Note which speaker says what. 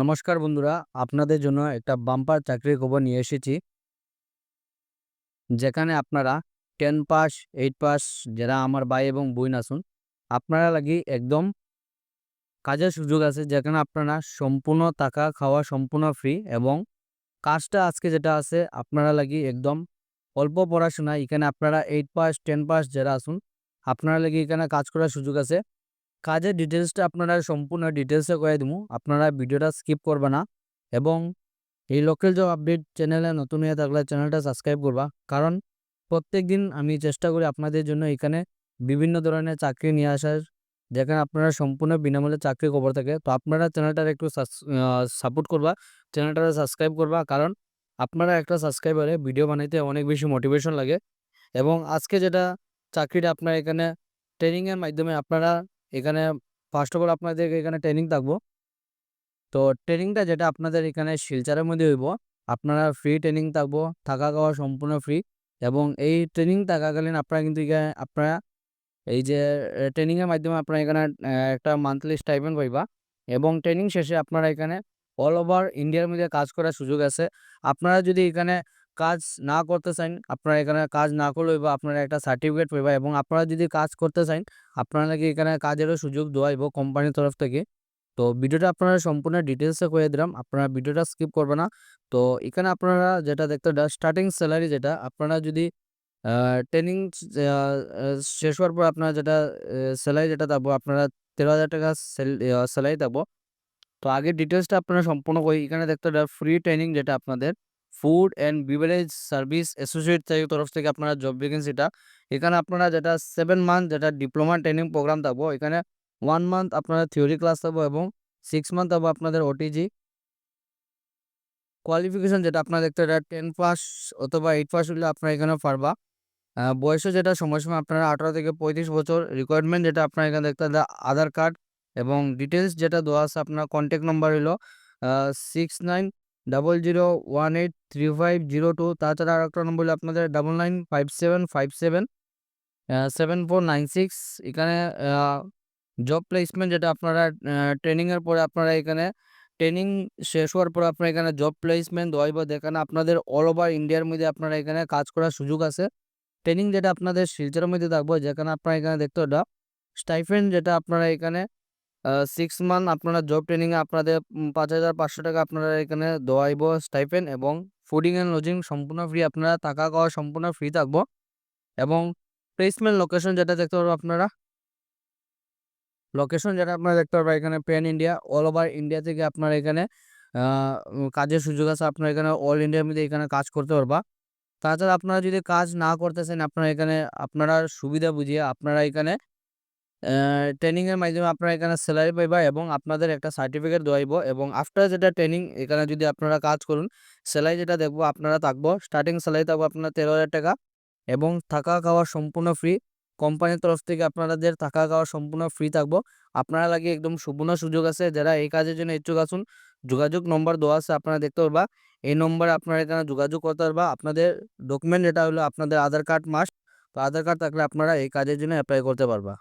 Speaker 1: নমস্কার বন্ধুরা, আপনাদের জন্য একটা বাম্পার চাকরির খবর নিয়ে এসেছি। যেখানে আপনারা টেন পাস এইট পাস যারা আমার ভাই এবং বোন আসুন আপনারা লাগি একদম কাজের সুযোগ আছে, যেখানে আপনারা সম্পূর্ণ টাকা খাওয়া সম্পূর্ণ ফ্রি এবং কাজটা আজকে যেটা আছে, আপনারা লাগি একদম অল্প পড়াশোনা এখানে আপনারা এইট পাস টেন পাস যারা আসুন আপনারা লাগি এখানে কাজ করার সুযোগ আছে। কাজের ডিটেলসটা আপনারা সম্পূর্ণ ডিটেলসে করে দিব আপনারা ভিডিওটা স্কিপ করবে না এবং এই লোকাল জব আপডেট চ্যানেলে নতুন হয়ে থাকলে চ্যানেলটা সাবস্ক্রাইব করবা। কারণ প্রত্যেক দিন আমি চেষ্টা করি আপনাদের জন্য এখানে বিভিন্ন ধরনের চাকরি নিয়ে আসার, যেখানে আপনারা সম্পূর্ণ বিনামূল্যে চাকরি খবর থাকে। তো আপনারা চ্যানেলটার একটু সাপোর্ট করবা চ্যানেলটা সাবস্ক্রাইব করবা। কারণ আপনারা একটা সাবস্ক্রাইবারে ভিডিও বানাইতে অনেক বেশি মোটিভেশন লাগে। এবং আজকে যেটা চাকরিটা আপনার এখানে ট্রেনিংয়ের মাধ্যমে আপনারা এখানে ফার্স্ট অফ অল আপনাদের এখানে ট্রেনিং থাকব। তো ট্রেনিংটা যেটা আপনাদের এখানে শিলচারের মধ্যে হইব, আপনারা ফ্রি ট্রেনিং থাকব, থাকা খাওয়া সম্পূর্ণ ফ্রি এবং এই ট্রেনিং থাকাকালীন আপনারা কিন্তু এখানে, আপনারা এই যে ট্রেনিংয়ের মাধ্যমে আপনারা এখানে একটা মান্থলি স্টাইপেন্ড পাইবা এবং ট্রেনিং শেষে আপনারা এখানে অল ওভার ইন্ডিয়ার মধ্যে কাজ করার সুযোগ আছে। আপনারা যদি এখানে কাজ না করতে চান, আপনারা এখানে কাজ না করলেও বা আপনারা একটা সার্টিফিকেট পাইবা এবং আপনারা যদি কাজ করতে চান, আপনারা নাকি এখানে কাজেরও সুযোগ দেওয়াইব কোম্পানির তরফ থেকে। তো ভিডিওটা আপনারা সম্পূর্ণ ডিটেলসে করে দিলাম, আপনারা ভিডিওটা স্কিপ করবে না। তো এখানে আপনারা যেটা দেখতে স্টার্টিং স্যালারি যেটা, আপনারা যদি ট্রেনিং শেষ হওয়ার পর আপনারা যেটা স্যালারি যেটা দেবো, আপনারা তেরো হাজার টাকা স্যালারি থাকব তো আগে ডিটেলসটা আপনারা সম্পূর্ণ করি এখানে দেখতে ফ্রি ট্রেনিং যেটা আপনাদের food and beverage service associate তরফ থেকে আপনারা জব ভ্যাকেন্সিটা এখানে আপনারা যেটা সেভেন মান্থ যেটা ডিপ্লোমা ট্রেনিং প্রোগ্রাম থাকব এখানে ওয়ান মান্থ আপনারা থিওরি ক্লাস থাকব এবং সিক্স মান্থ থাকব আপনাদের ওটিজি কোয়ালিফিকেশন যেটা আপনারা দেখতে এটা টেন পাস অথবা এইট পাস হলে আপনারা এখানে পারবা। বয়সও যেটা সময়সীমা, আপনারা আঠারো থেকে পঁয়ত্রিশ বছর। রিকোয়ারমেন্ট যেটা আপনারা এখানে দেখতে আধার কার্ড এবং ডিটেলস যেটা দেওয়া আছে, আপনার কন্ট্যাক্ট নাম্বার হলো six nine double zero one eight three five zero two তাছাড়া আর একটা নম্বর আপনাদের double nine five seven five seven seven four nine six এখানে জব প্লেসমেন্ট যেটা আপনারা ট্রেনিংয়ের পরে আপনারা এখানে ট্রেনিং শেষ হওয়ার পর আপনারা এখানে জব প্লেসমেন্ট দেওয়াইব যেখানে আপনাদের অল ওভার ইন্ডিয়ার মধ্যে আপনারা এখানে কাজ করার সুযোগ আছে। ট্রেনিং যেটা আপনাদের শিলচরের মধ্যে থাকব, যেখানে আপনারা এখানে দেখতে ওটা স্টাইফেন্ড যেটা আপনারা এখানে সিক্স মান্থ আপনারা জব ট্রেনিংয়ে আপনাদের পাঁচ হাজার পাঁচশো টাকা আপনারা এখানে দেওয়াইব স্টাইফেন্ড এবং ফুডিং অ্যান্ড লজিং সম্পূর্ণ ফ্রি আপনারা টাকা খাওয়া সম্পূর্ণ ফ্রি থাকব। এবং প্লেসমেন্ট লোকেশন যেটা দেখতে পারব আপনারা। লোকেশন যেটা আপনারা দেখতে পারবেন এখানে pan India all over India থেকে আপনারা এখানে কাজের সুযোগ আছে, আপনারা এখানে অল ইন্ডিয়ার মধ্যে এখানে কাজ করতে পারবা। তাছাড়া আপনারা যদি কাজ না করতেছেন, আপনারা এখানে, আপনারা সুবিধা বুঝিয়ে আপনারা এখানে ট্রেনিংয়ের মাধ্যমে আপনারা এখানে স্যালারি পাইবা এবং আপনাদের একটা সার্টিফিকেট দেওয়াইব এবং আফটার যেটা ট্রেনিং এখানে যদি আপনারা কাজ করুন স্যালারি যেটা দেখব আপনারা থাকব স্টার্টিং স্যালারি থাকব আপনার তেরো হাজার টাকা এবং থাকা খাওয়া সম্পূর্ণ ফ্রি কোম্পানির তরফ থেকে আপনাদের থাকা খাওয়া সম্পূর্ণ ফ্রি থাকব। আপনারা লাগে একদম সুবর্ণ সুযোগ আছে, যারা এই কাজের জন্য ইচ্ছুক আসুন যোগাযোগ নম্বর দেওয়া আছে, আপনারা দেখতে পারবা। এই নম্বরে আপনারা এখানে যোগাযোগ করতে পারবা। আপনাদের ডকুমেন্ট যেটা হলো আপনাদের আধার কার্ড মাস্ট তো আধার কার্ড থাকলে আপনারা এই কাজের জন্য অ্যাপ্লাই করতে পারবা।